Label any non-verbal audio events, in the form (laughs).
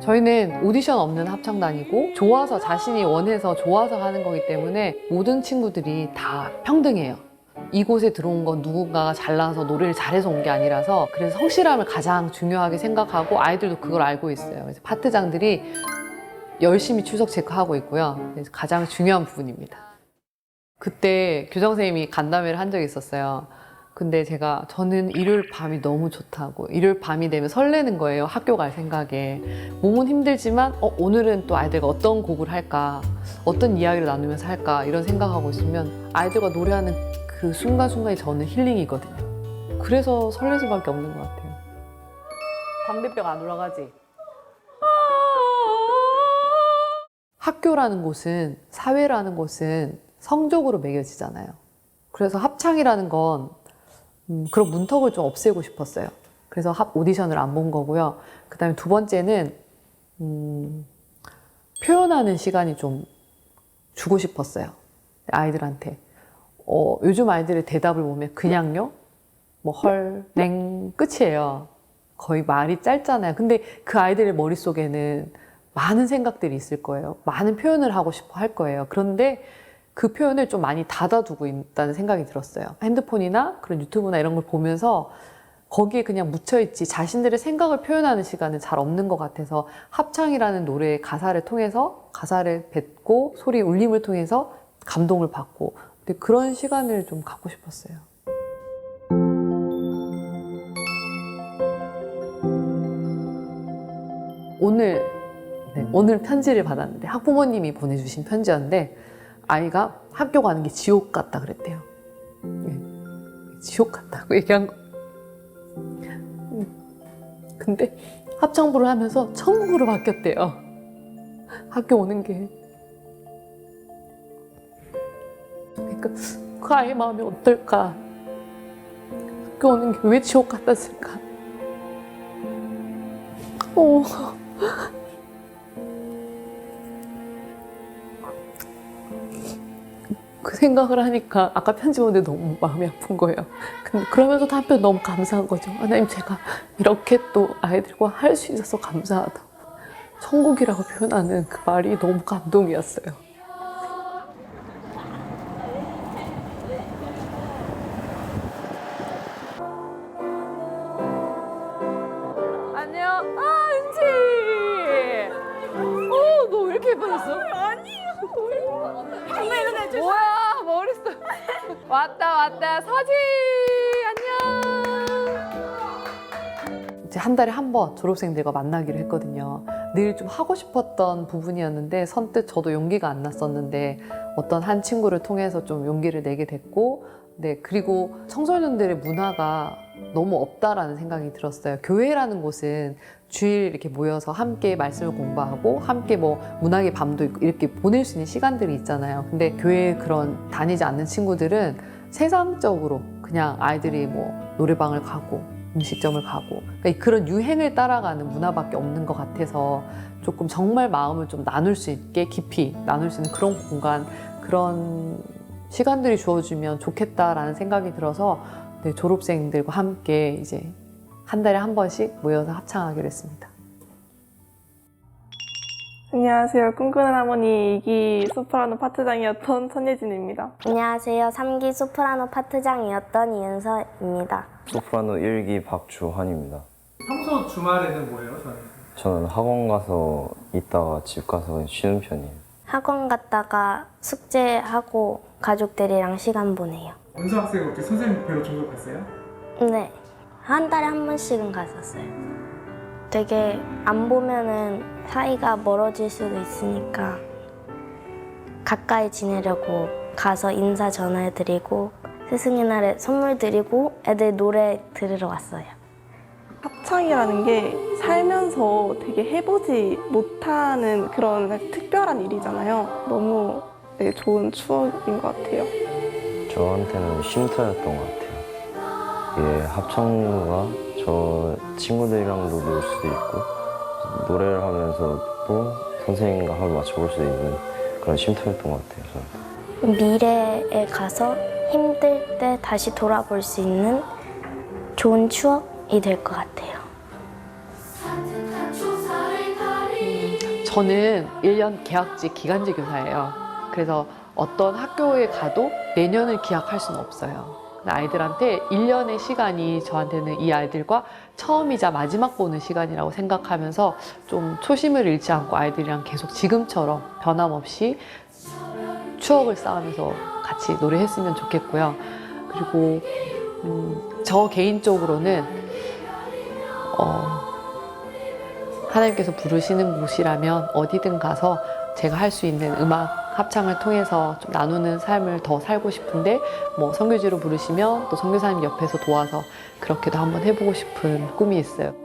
저희는 오디션 없는 합창단이고 좋아서 자신이 원해서 좋아서 하는 거기 때문에 모든 친구들이 다 평등해요. 이곳에 들어온 건 누군가가 잘나서 노래를 잘해서 온 게 아니라서 그래서 성실함을 가장 중요하게 생각하고 아이들도 그걸 알고 있어요. 그래서 파트장들이 열심히 출석 체크하고 있고요. 그래서 가장 중요한 부분입니다. 그때 교장 선생님이 간담회를 한 적이 있었어요. 근데 제가 저는 일요일 밤이 너무 좋다고 일요일 밤이 되면 설레는 거예요. 학교 갈 생각에 몸은 힘들지만 어, 오늘은 또 아이들과 어떤 곡을 할까, 어떤 이야기를 나누면서 할까 이런 생각하고 있으면 아이들과 노래하는 그 순간순간이 저는 힐링이거든요. 그래서 설레 수밖에 없는 것 같아요. 광대뼈가 안 올라가지? 학교라는 곳은 사회라는 곳은 성적으로 매겨지잖아요. 그래서 합창이라는 건 음, 그런 문턱을 좀 없애고 싶었어요. 그래서 합 오디션을 안 본 거고요. 그 다음에 두 번째는 음, 표현하는 시간이 좀 주고 싶었어요. 아이들한테. 어, 요즘 아이들의 대답을 보면 그냥요, 뭐 헐, 냉 끝이에요. 거의 말이 짧잖아요. 근데 그 아이들의 머릿속에는 많은 생각들이 있을 거예요. 많은 표현을 하고 싶어 할 거예요. 그런데 그 표현을 좀 많이 닫아두고 있다는 생각이 들었어요. 핸드폰이나 그런 유튜브나 이런 걸 보면서 거기에 그냥 묻혀있지 자신들의 생각을 표현하는 시간은 잘 없는 것 같아서 합창이라는 노래의 가사를 통해서 가사를 뱉고 소리 울림을 통해서 감동을 받고 근데 그런 시간을 좀 갖고 싶었어요. 오늘 네, 오늘 편지를 받았는데 학부모님이 보내주신 편지였는데 아이가 학교 가는 게 지옥 같다 그랬대요. 네, 지옥 같다고 (laughs) 얘기한 거. 음, 근데 합창부를 하면서 천국으로 바뀌었대요. 학교 오는 게. 그러니까 그 아이의 마음이 어떨까? 학교 오는 게 왜 지옥 같았을까? 어. 그 생각을 하니까 아까 편지 보는데 너무 마음이 아픈 거예요. 근데 그러면서도 한편 너무 감사한 거죠. 하나님 제가 이렇게 또 아이들과 할 수 있어서 감사하다. 천국이라고 표현하는 그 말이 너무 감동이었어요. 안녕. 아, 은지. 어, 너왜 이렇게 예뻐졌어? 저 뭐야 써 (laughs) 왔다 왔다. 서지 안녕! 이제 한 달에 한 번 졸업생들과 만나기로 했거든요. 늘 좀 하고 싶었던 부분이었는데 선뜻 저도 용기가 안 났었는데 어떤 한 친구를 통해서 좀 용기를 내게 됐고 네 그리고 청소년들의 문화가 너무 없다라는 생각이 들었어요 교회라는 곳은 주일 이렇게 모여서 함께 말씀을 공부하고 함께 뭐 문학의 밤도 있고 이렇게 보낼 수 있는 시간들이 있잖아요. 근데 교회 그런 다니지 않는 친구들은 세상적으로 그냥 아이들이 뭐 노래방을 가고 음식점을 가고 그러니까 그런 유행을 따라가는 문화밖에 없는 것 같아서 조금 정말 마음을 좀 나눌 수 있게 깊이 나눌 수 있는 그런 공간 그런 시간들이 주어지면 좋겠다라는 생각이 들어서 네, 졸업생들과 함께 이제 한 달에 한 번씩 모여서 합창하기로 했습니다. 안녕하세요. 꿈꾸는 할머니 2기 소프라노 파트장이었던 천예진입니다. 안녕하세요. 3기 소프라노 파트장이었던 이은서입니다. 소프라노 1기 박주환입니다. 평소 주말에는 뭐예요? 저는 저는 학원 가서 있다가 집 가서 쉬는 편이에요. 학원 갔다가 숙제하고 가족들이랑 시간 보내요. 은서 학생 어떻게 선생님 배우 종접했어요? 네. 한 달에 한 번씩은 갔었어요. 되게 안 보면은 사이가 멀어질 수도 있으니까 가까이 지내려고 가서 인사 전화해드리고 스승의 날에 선물 드리고 애들 노래 들으러 왔어요. 합창이라는 게 살면서 되게 해보지 못하는 그런 특별한 일이잖아요. 너무 네, 좋은 추억인 것 같아요. 저한테는 쉼터였던 것 같아요. 이게 합창부가 저 친구들이랑도 놀 수도 있고 노래를 하면서 또 선생님과 합을 맞춰볼 수 있는 그런 쉼터였던 것 같아요. 저는. 미래에 가서 힘들 때 다시 돌아볼 수 있는 좋은 추억 이 될 것 같아요. 저는 1년 계약직 기간제 교사예요. 그래서 어떤 학교에 가도 내년을 기약할 수는 없어요. 아이들한테 1년의 시간이 저한테는 이 아이들과 처음이자 마지막 보는 시간이라고 생각하면서 좀 초심을 잃지 않고 아이들이랑 계속 지금처럼 변함없이 추억을 쌓으면서 같이 노래했으면 좋겠고요. 그리고 음, 저 개인적으로는 어, 하나님께서 부르시는 곳이라면 어디든 가서 제가 할 수 있는 음악 합창을 통해서 좀 나누는 삶을 더 살고 싶은데 뭐 선교지로 부르시면 또 선교사님 옆에서 도와서 그렇게도 한번 해보고 싶은 꿈이 있어요.